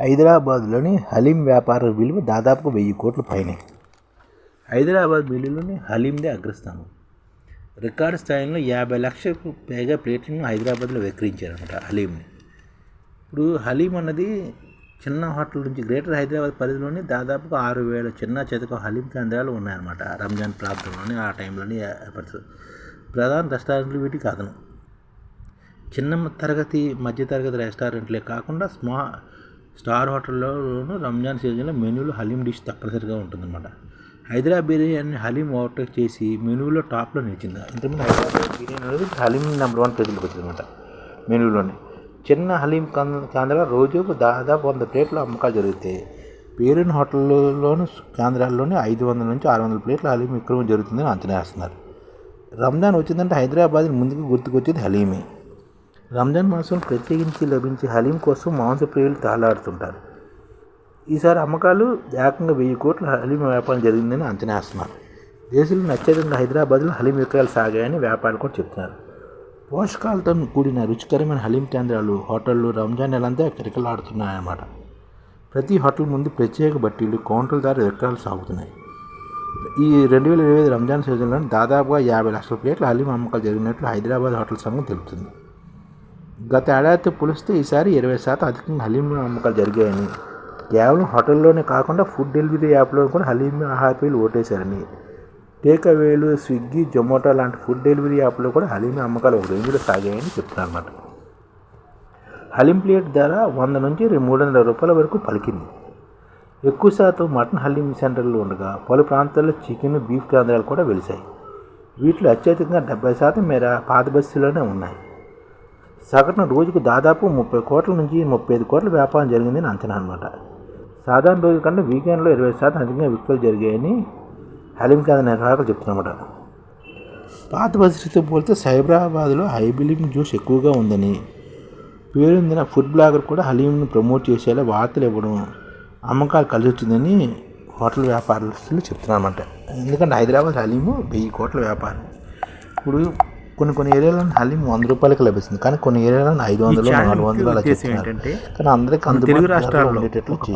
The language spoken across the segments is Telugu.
హైదరాబాద్లోని హలీం వ్యాపార విలువ దాదాపు వెయ్యి కోట్ల పైనే. హైదరాబాద్ మిల్లులోని హలీందే అగ్రస్థానం. రికార్డు స్థాయిలో యాభై లక్షలకు పైగా ప్లేట్లను హైదరాబాద్లో విక్రయించారనమాట హలీంని. ఇప్పుడు హలీం అన్నది చిన్న హోటల్ నుంచి గ్రేటర్ హైదరాబాద్ పరిధిలోని దాదాపుగా ఆరు వేల చిన్న చేతక హలీం కేంద్రాలు ఉన్నాయన్నమాట. రంజాన్ ప్రాంతంలోని ఆ టైంలోని ఏర్పడుతుంది ప్రధాన రెస్టారెంట్లు వీటికి అదనం చిన్న తరగతి మధ్య తరగతి రెస్టారెంట్లే కాకుండా స్మా స్టార్ హోటల్లోనూ రంజాన్ సీజన్లో మెనూలో హలీం డిష్ తప్పనిసరిగా ఉంటుందన్నమాట. హైదరాబాద్ బిర్యానీ హలీం ఓవర్టేక్ చేసి మెనూలో టాప్లో నిలిచింది. ఇంతకుముందు హైదరాబాద్ బిర్యానీ అనేది హలీం నెంబర్ వన్ ప్లేస్లోకి వచ్చిందన్నమాట మెనూలోనే. చిన్న హలీం కేంద్రాలు రోజుకు దాదాపు వంద ప్లేట్ల అమ్మకాలు జరుగుతాయి పేరున్న హోటల్లోని కేంద్రాల్లోనే ఐదు వందల నుంచి ఆరు వందల ప్లేట్ల హలీం విక్రమం జరుగుతుందని అంచనా వేస్తున్నారు. రంజాన్ వచ్చిందంటే హైదరాబాద్ ముందుకు గుర్తుకొచ్చేది హలీమే. రంజాన్ మాసం ప్రత్యేకించి లభించే హలీం కోసం మాంసప్రియులు తాళాడుతుంటారు. ఈసారి అమ్మకాలు ఏకంగా వెయ్యి కోట్ల హలీం వ్యాపారం జరిగిందని అంచనా వేస్తున్నారు. దేశంలో అత్యధికంగా హైదరాబాద్లో హలీం విక్రయాలు సాగాయని వ్యాపారులు కూడా చెప్తున్నారు. పోషకాలతో కూడిన రుచికరమైన హలీం కేంద్రాలు హోటళ్ళు రంజాన్ నెలంతా కిరకలాడుతున్నాయన్నమాట ప్రతి హోటల్ ముందు ప్రత్యేక బట్టీలు కౌంటర్ల ద్వారా విక్రయాలు సాగుతున్నాయి. ఈ రెండు వేల ఇరవై ఐదు రంజాన్ సీజన్లో దాదాపుగా యాభై లక్షల ప్లేట్ల హలీం అమ్మకాలు జరిగినట్లు హైదరాబాద్ హోటల్ సంఘం తెలుపుతుంది. గత ఏడాదితో పోలిస్తే ఈసారి ఇరవై శాతం అధికంగా హలీం అమ్మకాలు జరిగాయని. కేవలం హోటల్లోనే కాకుండా ఫుడ్ డెలివరీ యాప్లో కూడా హలీం ఆహారపేలు ఓటేశారని. టేక్ అవేలు స్విగ్గీ జొమాటో లాంటి ఫుడ్ డెలివరీ యాప్లో కూడా హలీం అమ్మకాలు ఒక రేంజ్లో సాగాయని చెప్తున్నారు అన్నమాట హలీం ప్లేట్ ధర వంద నుంచి మూడు వందల రూపాయల వరకు పలికింది. ఎక్కువ శాతం మటన్ హలీం సెంటర్లు ఉండగా పలు ప్రాంతాల్లో చికెన్ బీఫ్ కేంద్రాలు కూడా వెలిశాయి. వీటిలో అత్యధికంగా డెబ్బై శాతం మేర పాత బస్సులోనే ఉన్నాయి. సగటున రోజుకు దాదాపు ముప్పై కోట్ల నుంచి ముప్పై ఐదు కోట్ల వ్యాపారం జరిగిందని అంచనా అనమాట సాధారణ రోజు కంటే వీకెండ్లో ఇరవై శాతం అధికంగా విక్రయాలు జరిగాయని హలీం ఖాన్ నిర్వాహకులు చెప్తున్నమాట. పాత పరిస్థితితో పోలితే సైబరాబాద్లో హైబిలిం జ్యూస్ ఎక్కువగా ఉందని పేరొందిన ఫుడ్ బ్లాగర్ కూడా హలీంను ప్రమోట్ చేసేలా వార్తలు ఇవ్వడం అమ్మకాలు కలిసి వచ్చిందని హోటల్ వ్యాపారస్తులు చెప్తున్నారన్నమాట ఎందుకంటే హైదరాబాద్ హలీము వెయ్యి కోట్ల వ్యాపారం. ఇప్పుడు కొన్ని కొన్ని ఏరియాలో హలీం వంద రూపాయలకి లభిస్తుంది. కానీ కొన్ని ఏరియాలో ఐదు వందలు నాలుగు వందలు అలా చెప్తున్నారు. కానీ అందరికీ తెలుగు రాష్ట్రాల్లో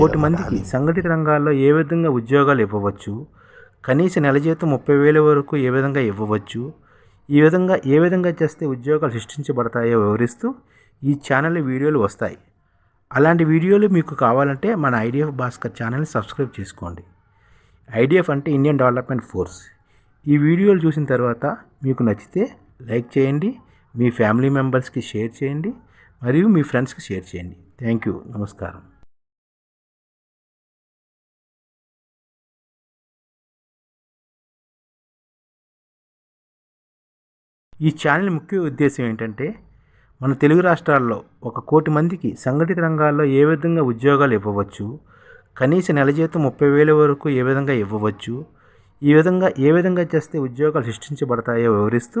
కోటి మందికి సంఘటిత రంగాల్లో ఏ విధంగా ఉద్యోగాలు ఇవ్వవచ్చు కనీస నెల జీతం ముప్పై వేల వరకు ఏ విధంగా ఇవ్వవచ్చు ఈ విధంగా ఏ విధంగా చేస్తే ఉద్యోగాలు సృష్టించబడతాయో వివరిస్తూ ఈ ఛానల్ వీడియోలు వస్తాయి. అలాంటి వీడియోలు మీకు కావాలంటే మన ఐడిఎఫ్ భాస్కర్ ఛానల్ని సబ్స్క్రైబ్ చేసుకోండి. ఐడిఎఫ్ అంటే ఇండియన్ డెవలప్మెంట్ ఫోర్స్. ఈ వీడియోలు చూసిన తర్వాత మీకు నచ్చితే లైక్ చేయండి మీ ఫ్యామిలీ మెంబర్స్కి షేర్ చేయండి మరియు మీ ఫ్రెండ్స్కి షేర్ చేయండి. Thank you. నమస్కారం. ఈ ఛానల్ ముఖ్య ఉద్దేశం ఏంటంటే మన తెలుగు రాష్ట్రాల్లో ఒక కోటి మందికి సంఘటిత రంగాల్లో ఏ విధంగా ఉద్యోగాలు ఇవ్వవచ్చు కనీస నెల జీతం ముప్పై వేల వరకు ఏ విధంగా ఇవ్వవచ్చు ఈ విధంగా ఏ విధంగా చేస్తే ఉద్యోగాలు సృష్టించబడతాయో వివరిస్తూ